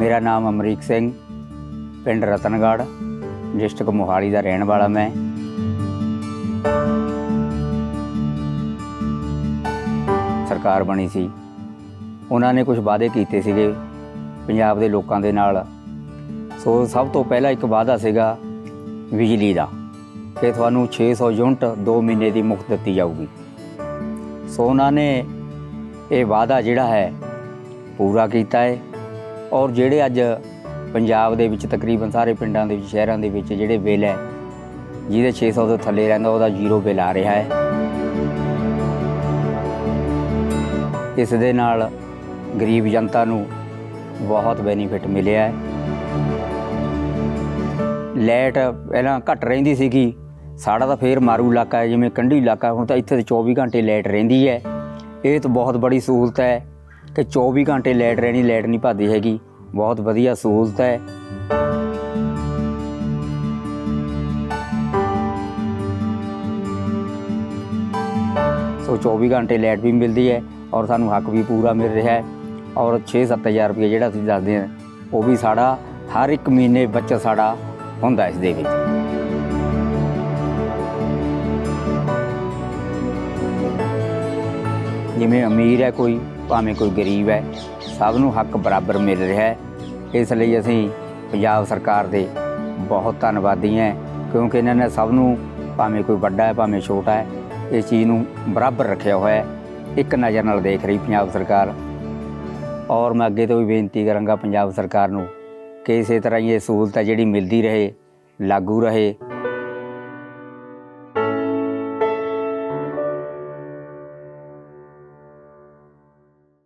ਮੇਰਾ ਨਾਮ ਅਮਰੀਕ ਸਿੰਘ, ਪਿੰਡ ਰਤਨਗੜ੍ਹ, ਡਿਸਟ੍ਰਿਕਟ ਮੋਹਾਲੀ ਦਾ ਰਹਿਣ ਵਾਲਾ ਮੈਂ। ਸਰਕਾਰ ਬਣੀ ਸੀ। ਉਹਨਾਂ ਨੇ ਕੁਝ ਵਾਅਦੇ ਕੀਤੇ ਸੀਗੇ। ਪੰਜਾਬ ਦੇ ਲੋਕਾਂ ਦੇ ਨਾਲ ਸੋ ਸਭ ਤੋਂ ਪਹਿਲਾ ਇੱਕ ਵਾਅਦਾ ਸੀਗਾ ਬਿਜਲੀ ਦਾ ਕਿ ਤੁਹਾਨੂੰ 600 ਯੂਨਿਟ 2 ਮਹੀਨੇ ਦੀ ਮੁਫਤ ਦਿੱਤੀ ਜਾਊਗੀ। ਸੋ ਉਹਨਾਂ ਨੇ ਇਹ ਵਾਅਦਾ ਜਿਹੜਾ ਹੈ ਪੂਰਾ ਕੀਤਾ ਹੈ। ਔਰ ਜਿਹੜੇ ਅੱਜ ਪੰਜਾਬ ਦੇ ਵਿੱਚ ਤਕਰੀਬਨ ਸਾਰੇ ਪਿੰਡਾਂ ਦੇ ਵਿੱਚ, ਸ਼ਹਿਰਾਂ ਦੇ ਵਿੱਚ ਜਿਹੜੇ ਬਿੱਲ ਹੈ, ਜਿਹਦੇ 600 ਤੋਂ ਥੱਲੇ ਰਹਿੰਦਾ, ਉਹਦਾ ਜ਼ੀਰੋ ਬਿੱਲ ਆ ਰਿਹਾ ਹੈ। ਇਸ ਦੇ ਨਾਲ ਗਰੀਬ ਜਨਤਾ ਨੂੰ ਬਹੁਤ ਬੈਨੀਫਿਟ ਮਿਲਿਆ ਹੈ। ਲਾਈਟ ਪਹਿਲਾਂ ਘੱਟ ਰਹਿੰਦੀ ਸੀਗੀ, ਸਾਡਾ ਤਾਂ ਫੇਰ ਮਾਰੂ ਇਲਾਕਾ ਹੈ, ਜਿਵੇਂ ਕੰਢੀ ਇਲਾਕਾ, ਹੁਣ ਤਾਂ ਇੱਥੇ ਤਾਂ 24 ਘੰਟੇ ਲਾਈਟ ਰਹਿੰਦੀ ਹੈ। ਇਹ ਤਾਂ ਬਹੁਤ ਬੜੀ ਸਹੂਲਤ ਹੈ। ਕਿ 24 ਘੰਟੇ ਲਾਈਟ ਰਹਿਣੀ, ਲਾਈਟ ਨਹੀਂ ਭੱਜਦੀ ਹੈਗੀ। ਬਹੁਤ ਵਧੀਆ ਸਹੂਲਤ ਹੈ। ਸੋ 24 ਘੰਟੇ ਲਾਈਟ ਵੀ ਮਿਲਦੀ ਹੈ ਔਰ ਸਾਨੂੰ ਹੱਕ ਵੀ ਪੂਰਾ ਮਿਲ ਰਿਹਾ ਹੈ। ਔਰ 6-7000 ਰੁਪਏ ਜਿਹੜਾ ਤੁਸੀਂ ਦੱਸਦੇ ਹਾਂ, ਉਹ ਵੀ ਸਾਡਾ ਹਰ ਇੱਕ ਮਹੀਨੇ ਬੱਚਤ ਸਾਡਾ ਹੁੰਦਾ ਇਸ ਦੇ ਵਿੱਚ। ਜਿਵੇਂ ਅਮੀਰ ਹੈ ਕੋਈ ਭਾਵੇਂ ਕੋਈ ਗਰੀਬ ਹੈ, ਸਭ ਨੂੰ ਹੱਕ ਬਰਾਬਰ ਮਿਲ ਰਿਹਾ ਹੈ। ਇਸ ਲਈ ਅਸੀਂ ਪੰਜਾਬ ਸਰਕਾਰ ਦੇ ਬਹੁਤ ਧੰਨਵਾਦੀ ਹਾਂ, ਕਿਉਂਕਿ ਇਹਨਾਂ ਨੇ ਸਭ ਨੂੰ ਭਾਵੇਂ ਕੋਈ ਵੱਡਾ ਹੈ, ਭਾਵੇਂ ਛੋਟਾ ਹੈ, ਇਸ ਚੀਜ਼ ਨੂੰ ਬਰਾਬਰ ਰੱਖਿਆ ਹੋਇਆ ਹੈ। ਇੱਕ ਨਜ਼ਰ ਨਾਲ ਦੇਖ ਰਹੀ ਪੰਜਾਬ ਸਰਕਾਰ। ਔਰ ਮੈਂ ਅੱਗੇ ਤੋਂ ਵੀ ਬੇਨਤੀ ਕਰਾਂਗਾ, ਪੰਜਾਬ ਸਰਕਾਰ ਨੂੰ ਕਿ ਇਸੇ ਤਰ੍ਹਾਂ ਹੀ ਇਹ ਸਹੂਲਤ ਜਿਹੜੀ ਮਿਲਦੀ ਰਹੇ, ਲਾਗੂ ਰਹੇ